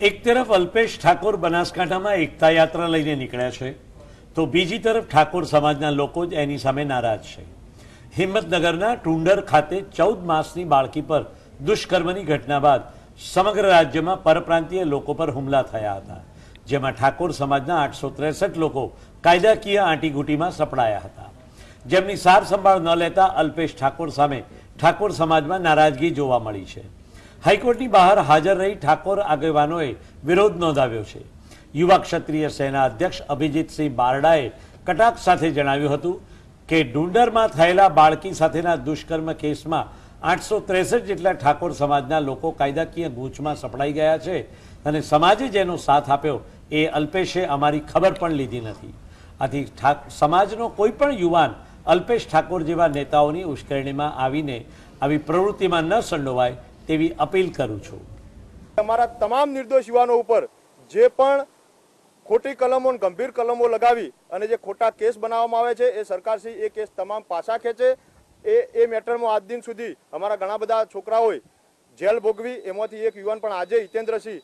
એક તરફ અલ્પેશ ઠાકોર બનાસકાંઠામાં એકતા યાત્રા લઈને નીકળ્યા છે, તો બીજી તરફ ઠાકોર સમાજના લોકો જ એની સામે નારાજ છે. હિંમતનગરના ટુંડર ખાતે ચૌદ માસની બાળકી પર દુષ્કર્મની ઘટના બાદ સમગ્ર રાજ્યમાં પરપ્રાંતીય લોકો પર હુમલા થયા હતા, જેમાં ઠાકોર સમાજના આઠસો ત્રેસઠ લોકો કાયદાકીય આંટીઘૂંટીમાં સપડાયા હતા. જેમની સાર સંભાળ ન લેતા અલ્પેશ ઠાકોર સામે ઠાકોર સમાજમાં નારાજગી જોવા મળી છે. હાઈકોર્ટની બહાર હાજર રહી ઠાકોર આગેવાનોએ વિરોધ નોંધાવ્યો છે. યુવા ક્ષત્રિય સેના અધ્યક્ષ અભિજીતસિંહ બારડાએ કટાક્ષ સાથે જણાવ્યું હતું કે ડુંડરમાં થયેલા બાળકી સાથેના દુષ્કર્મ કેસમાં આઠસો ત્રેસઠ જેટલા ઠાકોર સમાજના લોકો કાયદાકીય ગૂંચમાં સપડાઈ ગયા છે અને સમાજે જેનો સાથ આપ્યો એ અલ્પેશે અમારી ખબર પણ લીધી નથી. આથી સમાજનો કોઈ પણ યુવાન અલ્પેશ ઠાકોર જેવા નેતાઓની ઉશ્કેરણીમાં આવીને આવી પ્રવૃત્તિમાં ન સંડોવાય તેવી અપીલ કરું છું. અમારા તમામ નિર્દોષ યુવાનો ઉપર જે પણ ખોટી કલમો ગંભીર કલમો લગાવી અને જે ખોટા કેસ બનાવવામાં આવે છે, એ સરકારશ્રી એ કેસ તમામ પાછા ખેંચે. એ એ મેટરમાં આજ દિન સુધી અમારા ઘણા બધા છોકરાઓએ જેલ ભોગવી, એમાંથી એક યુવાન પણ આજે હિતેન્દ્રસિંહ